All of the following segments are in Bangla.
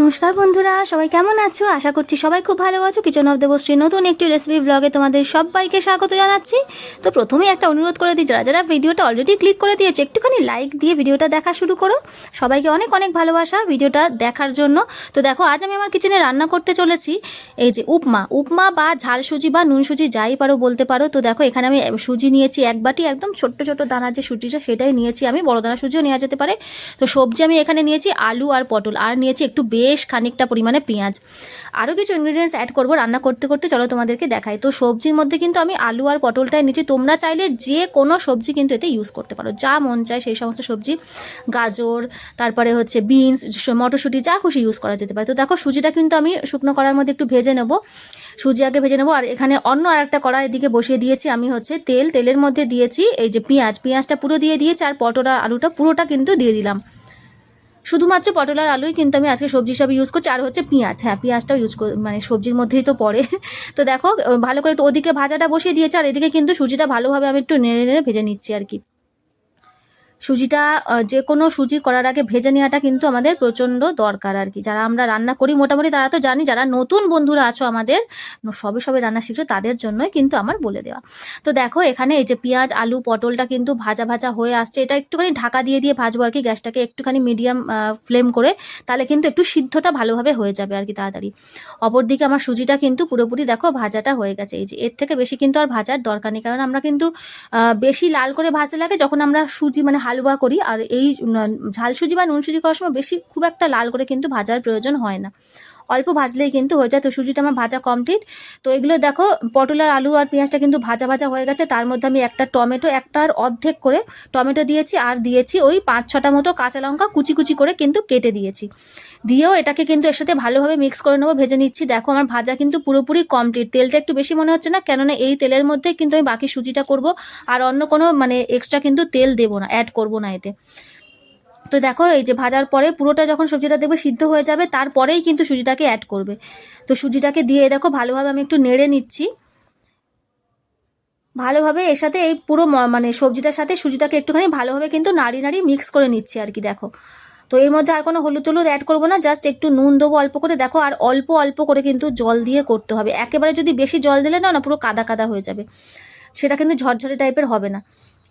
নমস্কার বন্ধুরা, সবাই কেমন আছো? আশা করছি সবাই খুব ভালো আছো। কিচেন অফ দেবশ্রী নতুন একটি রেসিপি ব্লগে তোমাদের সবাইকে স্বাগত জানাচ্ছি। তো প্রথমেই একটা অনুরোধ করে দিই, যারা যারা ভিডিওটা অলরেডি ক্লিক করে দিয়েছে, একটুখানি লাইক দিয়ে ভিডিওটা দেখা শুরু করো। সবাইকে অনেক অনেক ভালোবাসা ভিডিওটা দেখার জন্য। তো দেখো, আজ আমি আমার কিচেনে রান্না করতে চলেছি। এই যে উপমা উপমা বা ঝাল সুজি বা নুন সুজি যাই পারো বলতে পারো। তো দেখো, এখানে আমি সুজি নিয়েছি এক বাটি, একদম ছোট্ট ছোট্ট দানার যে সুজিটা সেটাই নিয়েছি আমি। বড় দানা সুজিও নেওয়া যেতে পারে। তো সবজি আমি এখানে নিয়েছি আলু আর পটল। আর নিয়েছি একটু বেশ খানিকটা পরিমাণে পেঁয়াজ। আরও কিছু ইনগ্রিডিয়েন্টস অ্যাড করব রান্না করতে করতে, চলো তোমাদেরকে দেখাই। তো সবজির মধ্যে কিন্তু আমি আলু আর পটলটাই নিচ্ছি। তোমরা চাইলে যে কোনো সবজি কিন্তু এতে ইউজ করতে পারো। যা মন চায় সেই সমস্ত সবজি। গাজর, তারপরে হচ্ছে বিনস মটরশুঁটি, যা খুশি ইউজ করা যেতে পারে। তো দেখো সুজিটা কিন্তু আমি শুকনো করার মধ্যে একটু ভেজে নেব। সুজি আগে ভেজে নেব। আর এখানে অন্য আর একটা কড়াই এদিকে বসিয়ে দিয়েছি আমি হচ্ছে তেল। তেলের মধ্যে দিয়েছি এই যে পেঁয়াজ। পেঁয়াজটা পুরো দিয়ে দিয়েছি আর পটল আর আলুটা পুরোটা কিন্তু দিয়ে দিলাম। শুধুমাত্র পটল আর আলুই কিন্তু আমি আজকে সবজি হিসাবে ইউজ করছি, আর হচ্ছে পেঁয়াজ। হ্যাঁ পেঁয়াজটাও ইউজ কর মানে সবজির মধ্যেই তো পড়ে। তো দেখো, ভালো করে একটু ওদিকে ভাজাটা বসিয়ে দিয়েছে, আর এদিকে কিন্তু সুজিটা ভালোভাবে আমি একটু নেড়ে নেড়ে ভেজে নিচ্ছি আর কি। সুজিটা যে কোনো সুজি করার আগে ভেজে নেওয়াটা কিন্তু আমাদের প্রচণ্ড দরকার আর কি। যারা আমরা রান্না করি মোটামুটি তারা তো জানি, যারা নতুন বন্ধুরা আছো আমাদের সবে সবে রান্না শিখছো, তাদের জন্যই কিন্তু আমার বলে দেওয়া। তো দেখো, এখানে এই যে পেঁয়াজ, আলু, পটলটা কিন্তু ভাজা ভাজা হয়ে আসছে। এটা একটুখানি ঢাকা দিয়ে দিয়ে ভাজবো আর কি গ্যাসটাকে একটুখানি মিডিয়াম ফ্লেম করে, তাহলে কিন্তু একটু সিদ্ধটা ভালোভাবে হয়ে যাবে আর কি তাড়াতাড়ি। অপরদিকে আমার সুজিটা কিন্তু পুরোপুরি দেখো ভাজাটা হয়ে গেছে। এই যে এর থেকে বেশি কিন্তু আর ভাজার দরকার নেই। কারণ আমরা কিন্তু বেশি লাল করে ভাজতে লাগে যখন আমরা সুজি মানে হালুয়া করি আর এই ঝাল সুজি বা নুন সুজি করার সময় বেশি খুব একটা লাল করে কিন্তু ভাজার প্রয়োজন হয় না। অল্প ভাজলেই কিন্তু হয়ে যায়। তো সুজিটা আমার ভাজা কমপ্লিট তো এগুলো দেখো, পটল আর আলু আর পেঁয়াজটা কিন্তু ভাজা ভাজা হয়ে গেছে। তার মধ্যে আমি একটা টমেটো, একটার অর্ধেক করে টমেটো দিয়েছি আর দিয়েছি ওই পাঁচ ছটা মতো কাঁচা লঙ্কা কুচি কুচি করে কিন্তু কেটে দিয়েছি। দিয়েও এটাকে কিন্তু এর সাথে ভালোভাবে মিক্স করে নেব, ভেজে নিচ্ছি। দেখো আমার ভাজা কিন্তু পুরোপুরি কমপ্লিট তেলটা একটু বেশি মনে হচ্ছে না, কেননা এই তেলের মধ্যে কিন্তু আমি বাকি সুজিটা করব। আর অন্য কোনো মানে এক্সট্রা কিন্তু তেল দেবো না অ্যাড করব না এতে। তো দেখো, এই যে ভাজার পরে পুরোটা যখন সবজিটা দেখবে সিদ্ধ হয়ে যাবে, তারপরেই কিন্তু সুজিটাকে অ্যাড করবে। তো সুজিটাকে দিয়ে দেখো, ভালোভাবে আমি একটু নেড়ে নিচ্ছি। ভালোভাবে এর সাথে এই পুরো মানে সবজিটার সাথে সুজিটাকে একটুখানি ভালোভাবে কিন্তু নাড়ি নাড়ি মিক্স করে নিচ্ছি আর কি, দেখো। তো এর মধ্যে আর কোনো হলুদ টলুদ অ্যাড করব না জাস্ট একটু নুন দেবো অল্প করে, দেখো, আর অল্প অল্প করে কিন্তু জল দিয়ে করতে হবে। একেবারে যদি বেশি জল দিলে না না, পুরো কাদা কাদা হয়ে যাবে। সেটা কিন্তু ঝরঝরে টাইপের হবে না।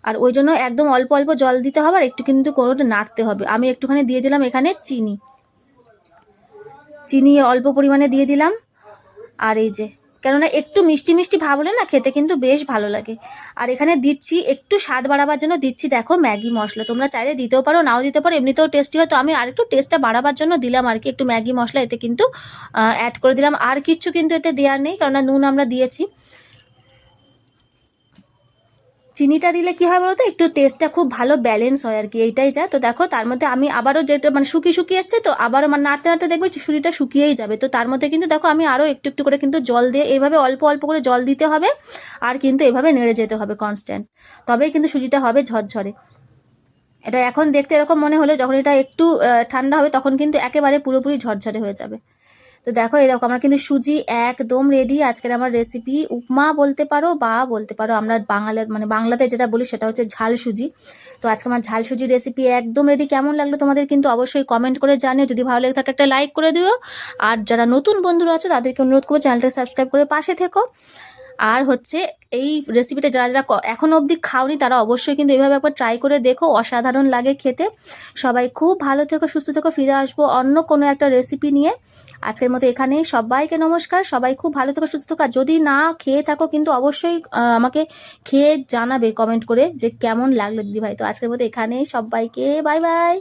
আর ওই জন্য একদম অল্প অল্প জল দিতে হবে আর একটু কিন্তু কোনো নাড়তে হবে। আমি একটুখানি দিয়ে দিলাম এখানে চিনি। চিনি অল্প পরিমাণে দিয়ে দিলাম। আর এই যে, কেননা একটু মিষ্টি মিষ্টি ভাব হলে না খেতে কিন্তু বেশ ভালো লাগে। আর এখানে দিচ্ছি, একটু স্বাদ বাড়াবার জন্য দিচ্ছি দেখো ম্যাগি মশলা। তোমরা চাইলে দিতেও পারো, নাও দিতে পারো, এমনিতেও টেস্টি হয়। তো আমি আর একটু টেস্টটা বাড়াবার জন্য দিলাম আর কি, একটু ম্যাগি মশলা এতে কিন্তু অ্যাড করে দিলাম। আর কিচ্ছু কিন্তু এতে দেওয়ার নেই, কেননা নুন আমরা দিয়েছি। চিনিটা দিলে কি হয় বলতো? একটু টেস্টটা খুব ভালো ব্যালেন্স হয় আর কি এইটাই যা। তো দেখো, তার মধ্যে আমি আবারও যেটা মানে শুকিয়ে শুকিয়ে এসছে, তো আবারও মানে নাড়তে নাড়তে দেখবে সুজিটা শুকিয়েই যাবে। তো তার মধ্যে কিন্তু দেখো, আমি আরও একটু একটু করে কিন্তু জল দিয়ে এইভাবে অল্প অল্প করে জল দিতে হবে আর কিন্তু এভাবে নেড়ে যেতে হবে কনস্ট্যান্ট তবেই কিন্তু সুজিটা হবে ঝরঝরে। এটা এখন দেখতে এরকম মনে হলে যখন এটা একটু ঠান্ডা হবে, তখন কিন্তু একেবারে পুরোপুরি ঝরঝরে হয়ে যাবে। তো দেখো, এই দেখো, আমার কিন্তু সুজি একদম রেডি আজকের আমার রেসিপি উপমা বলতে পারো বা বলতে পারো, আমরা বাঙালি মানে বাংলাতে যেটা বলি সেটা হচ্ছে ঝাল সুজি। তো আজকে আমার ঝাল সুজি রেসিপি একদম রেডি কেমন লাগল তোমাদের কিন্তু অবশ্যই কমেন্ট করে জানিও। যদি ভালো লেগে থাকে একটা লাইক করে দিও। আর যারা নতুন বন্ধুরা আছে, তাদেরকে অনুরোধ করব চ্যানেলটা সাবস্ক্রাইব করে পাশে থেকো। আর হচ্ছে এই রেসিপিটা যারা যারা এখনও অবধি খাওনি, তারা অবশ্যই কিন্তু এইভাবে একবার ট্রাই করে দেখো। অসাধারণ লাগে খেতে। সবাই খুব ভালো থেকো, সুস্থ থেকো, ফিরে আসব অন্য কোনো একটা রেসিপি নিয়ে। আজকের মতো এখানেই। সবাইকে নমস্কার। সবাই খুব ভালো থেকো, সুস্থ থাকো। যদি না খেয়ে থাকো, কিন্তু অবশ্যই আমাকে খেয়ে জানাবে কমেন্ট করে যে কেমন লাগল দিদিভাই। তো আজকের মতো এখানেই। সবাইকে বাই বাই